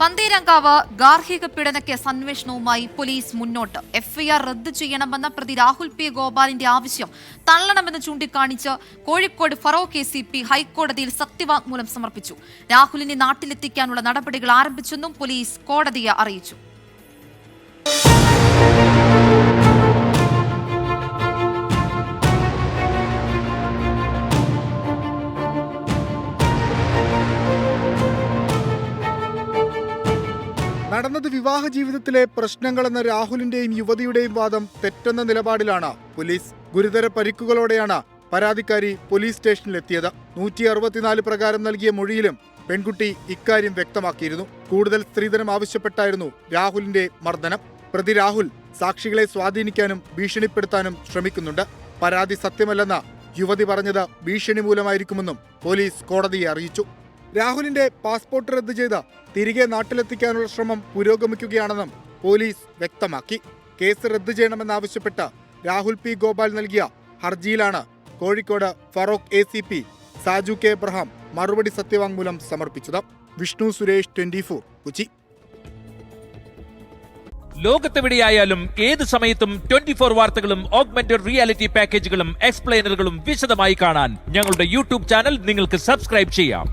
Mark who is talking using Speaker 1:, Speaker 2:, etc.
Speaker 1: പന്തീരങ്കാവ് ഗാർഹിക പീഡന കേസ് അന്വേഷണവുമായി പോലീസ് മുന്നോട്ട്. എഫ്ഐആർ റദ്ദ് ചെയ്യണമെന്ന പ്രതി രാഹുൽ പി ഗോപാലിന്റെ ആവശ്യം തള്ളണമെന്ന് ചൂണ്ടിക്കാണിച്ച് Kozhikode Feroke A C P ഹൈക്കോടതിയിൽ സത്യവാങ്മൂലം സമർപ്പിച്ചു. രാഹുലിനെ നാട്ടിലെത്തിക്കാനുള്ള നടപടികൾ ആരംഭിച്ചെന്നും പോലീസ് കോടതിയെ അറിയിച്ചു.
Speaker 2: നടന്നത് വിവാഹ ജീവിതത്തിലെ പ്രശ്നങ്ങളെന്ന രാഹുലിന്റെയും യുവതിയുടെയും വാദം തെറ്റെന്ന നിലപാടിലാണ് പോലീസ്. ഗുരുതര പരിക്കുകളോടെയാണ് പരാതിക്കാരി പോലീസ് സ്റ്റേഷനിലെത്തിയത്. നൂറ്റി അറുപത്തിനാല് പ്രകാരം നൽകിയ മൊഴിയിലും പെൺകുട്ടി ഇക്കാര്യം വ്യക്തമാക്കിയിരുന്നു. കൂടുതൽ സ്ത്രീധനം ആവശ്യപ്പെട്ടായിരുന്നു രാഹുലിന്റെ മർദ്ദനം. പ്രതി രാഹുൽ സാക്ഷികളെ സ്വാധീനിക്കാനും ഭീഷണിപ്പെടുത്താനും ശ്രമിക്കുന്നുണ്ട്. പരാതി സത്യമല്ലെന്ന യുവതി പറഞ്ഞത് ഭീഷണി മൂലമായിരിക്കുമെന്നും പോലീസ് കോടതിയെ അറിയിച്ചു. രാഹുലിന്റെ പാസ്പോർട്ട് റദ്ദ് ചെയ്ത് തിരികെ നാട്ടിലെത്തിക്കാനുള്ള ശ്രമം പുരോഗമിക്കുകയാണെന്നും പോലീസ് വ്യക്തമാക്കി. കേസ് റദ്ദ് ചെയ്യണമെന്നാവശ്യപ്പെട്ട് രാഹുൽ പി. ഗോപാൽ നൽകിയ ഹർജിയിലാണ് Kozhikode Feroke A C P Saju K. Abraham മറുപടി സത്യവാങ്മൂലം സമർപ്പിച്ചത്. Vishnu Suresh twenty four Kochi.
Speaker 3: ലോകത്തെവിടെയായാലും ഏത് സമയത്തും ട്വന്റി ഫോർ വാർത്തകളും ഓഗ്മെന്റഡ് റിയാലിറ്റി പാക്കേജുകളും എക്സ്പ്ലെയിനറുകളും വിശദമായി കാണാൻ ഞങ്ങളുടെ യൂട്യൂബ് ചാനൽ നിങ്ങൾക്ക് സബ്സ്ക്രൈബ് ചെയ്യാം.